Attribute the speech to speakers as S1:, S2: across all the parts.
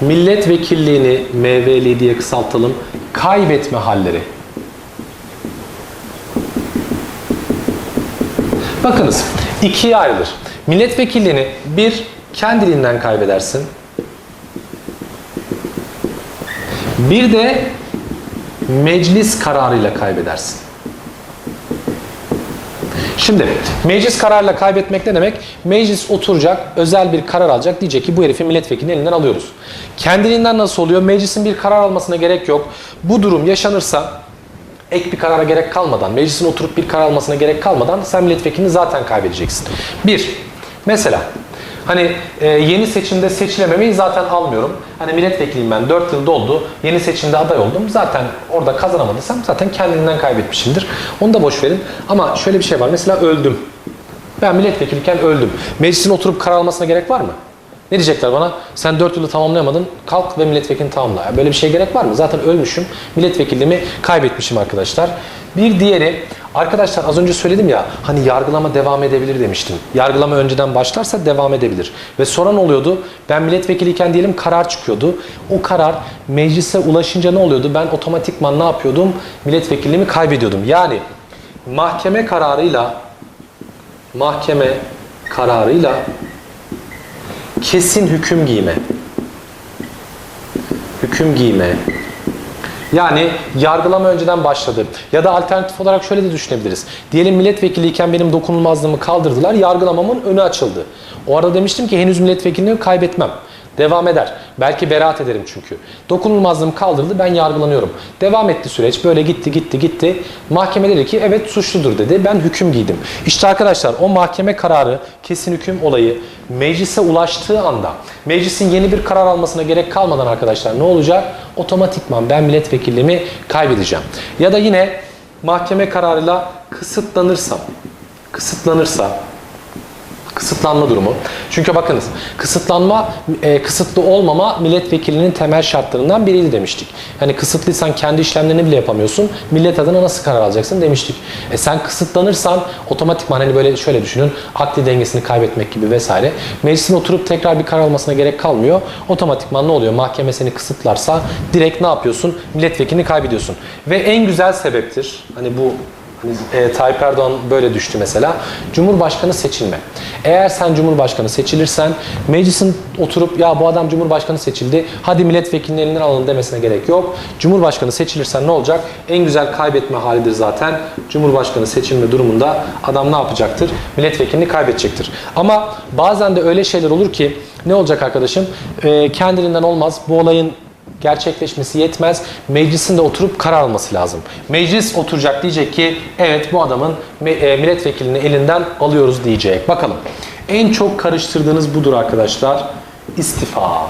S1: milletvekilliğini MVL diye kısaltalım. Kaybetme halleri. Bakınız ikiye ayrılır. Milletvekilliğini bir kendiliğinden kaybedersin. Bir de meclis kararıyla kaybedersin. Şimdi meclis kararıyla kaybetmek ne demek? Meclis oturacak, özel bir karar alacak. Diyecek ki bu herifi milletvekilinin elinden alıyoruz. Kendiliğinden nasıl oluyor? Meclisin bir karar almasına gerek yok. Bu durum yaşanırsa ek bir karara gerek kalmadan, meclisin oturup bir karar almasına gerek kalmadan sen milletvekilini zaten kaybedeceksin. Bir, mesela hani e, yeni seçimde seçilememeyi zaten almıyorum. Hani milletvekiliyim ben 4 yıl doldu. Yeni seçimde aday oldum. Zaten orada kazanamadıysam zaten kendimden kaybetmişimdir. Onu da boş verin. Ama şöyle bir şey var. Mesela öldüm. Ben milletvekiliyken öldüm. Meclisin oturup karar almasına gerek var mı? Ne diyecekler bana? Sen 4 yılı tamamlayamadın. Kalk ve milletvekilini tamamla. Böyle bir şey gerek var mı? Zaten ölmüşüm. Milletvekilliğimi kaybetmişim arkadaşlar. Bir diğeri arkadaşlar az önce söyledim ya hani yargılama devam edebilir demiştim. Yargılama önceden başlarsa devam edebilir. Ve sonra ne oluyordu? Ben milletvekiliyken diyelim karar çıkıyordu. O karar meclise ulaşınca ne oluyordu? Ben otomatikman ne yapıyordum? Milletvekilliğimi kaybediyordum. Yani mahkeme kararıyla mahkeme kararıyla kesin hüküm giyme. Hüküm giyme. Yani yargılama önceden başladı. Ya da alternatif olarak şöyle de düşünebiliriz. Diyelim milletvekiliyken benim dokunulmazlığımı kaldırdılar, yargılamamın önü açıldı. O arada demiştim ki henüz milletvekilliğini kaybetmem. Devam eder. Belki beraat ederim çünkü. Dokunulmazlığım kaldırıldı, ben yargılanıyorum. Devam etti süreç, böyle gitti, gitti, gitti. Mahkeme dedi ki evet suçludur dedi, ben hüküm giydim. İşte arkadaşlar o mahkeme kararı, kesin hüküm olayı meclise ulaştığı anda, meclisin yeni bir karar almasına gerek kalmadan arkadaşlar ne olacak? Otomatikman ben milletvekilliğimi kaybedeceğim. Ya da yine mahkeme kararıyla kısıtlanırsam, kısıtlanırsa kısıtlanma durumu. Çünkü bakınız kısıtlanma, e, kısıtlı olmama milletvekilinin temel şartlarından biriydi demiştik. Yani kısıtlıysan kendi işlemlerini bile yapamıyorsun. Millet adına nasıl karar alacaksın demiştik. E sen kısıtlanırsan otomatikman hani böyle şöyle düşünün akli dengesini kaybetmek gibi vesaire. Meclisin oturup tekrar bir karar almasına gerek kalmıyor. Otomatikman ne oluyor? Mahkeme seni kısıtlarsa direkt ne yapıyorsun? Milletvekilini kaybediyorsun. Ve en güzel sebeptir. Hani bu e, Tayyip Erdoğan böyle düştü mesela. Cumhurbaşkanı seçilme. Eğer sen Cumhurbaşkanı seçilirsen meclisin oturup ya bu adam Cumhurbaşkanı seçildi hadi milletvekilinin elinden alın demesine gerek yok. Cumhurbaşkanı seçilirsen ne olacak? En güzel kaybetme halidir zaten. Cumhurbaşkanı seçilme durumunda adam ne yapacaktır? Milletvekilini kaybedecektir. Ama bazen de öyle şeyler olur ki ne olacak arkadaşım? E, kendiliğinden olmaz. Bu olayın gerçekleşmesi yetmez. Meclisin de oturup karar alması lazım. Meclis oturacak diyecek ki evet bu adamın e, milletvekilini elinden alıyoruz diyecek. Bakalım. En çok karıştırdığınız budur arkadaşlar. İstifa.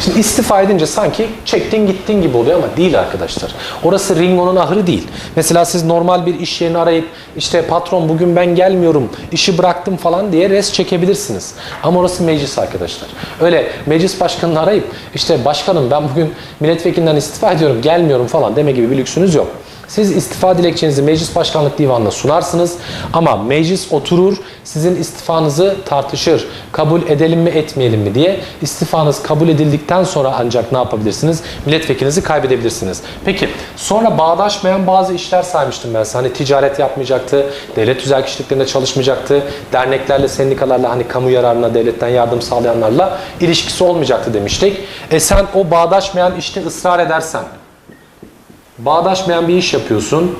S1: Şimdi istifa edince sanki çektin gittin gibi oluyor ama değil arkadaşlar. Orası Ringo'nun ahırı değil. Mesela siz normal bir iş yerini arayıp işte patron bugün ben gelmiyorum, işi bıraktım falan diye res çekebilirsiniz. Ama orası meclis arkadaşlar. Öyle meclis başkanını arayıp işte başkanım ben bugün milletvekilinden istifa ediyorum, gelmiyorum falan deme gibi bir lüksünüz yok. Siz istifa dilekçenizi Meclis Başkanlık Divanı'na sunarsınız ama meclis oturur, sizin istifanızı tartışır. Kabul edelim mi etmeyelim mi diye. istifanız kabul edildikten sonra ancak ne yapabilirsiniz? Milletvekilinizi kaybedebilirsiniz. Peki sonra bağdaşmayan bazı işler saymıştım ben size. Hani ticaret yapmayacaktı, devlet tüzel kişiliklerinde çalışmayacaktı, derneklerle, sendikalarla hani kamu yararına devletten yardım sağlayanlarla ilişkisi olmayacaktı demiştik. E sen o bağdaşmayan işte ısrar edersen, bağdaşmayan bir iş yapıyorsun.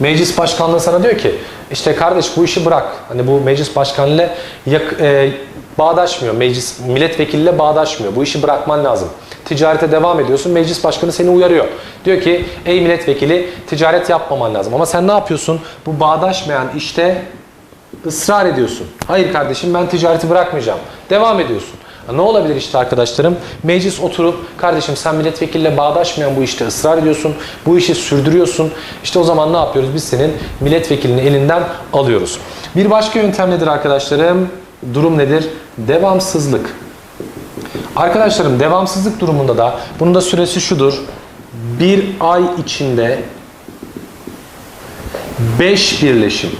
S1: Meclis başkanlığı sana diyor ki işte kardeş bu işi bırak. Hani bu meclis başkanıyla yak, e, bağdaşmıyor. Meclis milletvekiliyle bağdaşmıyor. Bu işi bırakman lazım. Ticarete devam ediyorsun. Meclis başkanı seni uyarıyor. Diyor ki ey milletvekili ticaret yapmaman lazım. Ama sen ne yapıyorsun? Bu bağdaşmayan işte ısrar ediyorsun. Hayır kardeşim ben ticareti bırakmayacağım. Devam ediyorsun. Ne olabilir işte arkadaşlarım? Meclis oturup kardeşim sen milletvekiliyle bağdaşmayan bu işte ısrar ediyorsun. Bu işi sürdürüyorsun. İşte o zaman ne yapıyoruz? Biz senin milletvekilini elinden alıyoruz. Bir başka yöntem nedir arkadaşlarım? Durum nedir? Devamsızlık. Arkadaşlarım devamsızlık durumunda da bunun da süresi şudur. Bir ay içinde 5 birleşim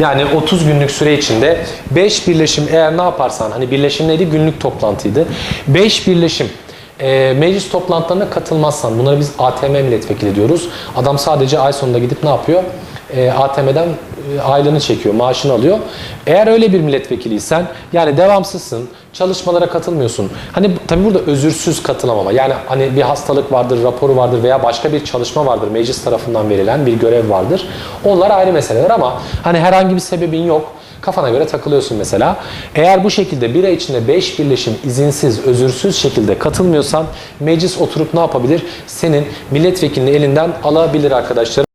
S1: Yani 30 günlük süre içinde 5 birleşim eğer ne yaparsan hani birleşim neydi? Günlük toplantıydı. 5 birleşim e, meclis toplantılarına katılmazsan bunları biz ATM milletvekili diyoruz. Adam sadece ay sonunda gidip ne yapıyor? E, ATM'den e, aylığını çekiyor, maaşını alıyor. Eğer öyle bir milletvekiliysen yani devamsızsın, çalışmalara katılmıyorsun. Hani tabii burada özürsüz katılamama. Yani hani bir hastalık vardır, raporu vardır veya başka bir çalışma vardır. Meclis tarafından verilen bir görev vardır. Onlar ayrı meseleler ama hani herhangi bir sebebin yok. Kafana göre takılıyorsun mesela. Eğer bu şekilde bir ay içinde 5 birleşim izinsiz, özürsüz şekilde katılmıyorsan meclis oturup ne yapabilir? Senin milletvekilini elinden alabilir arkadaşlar.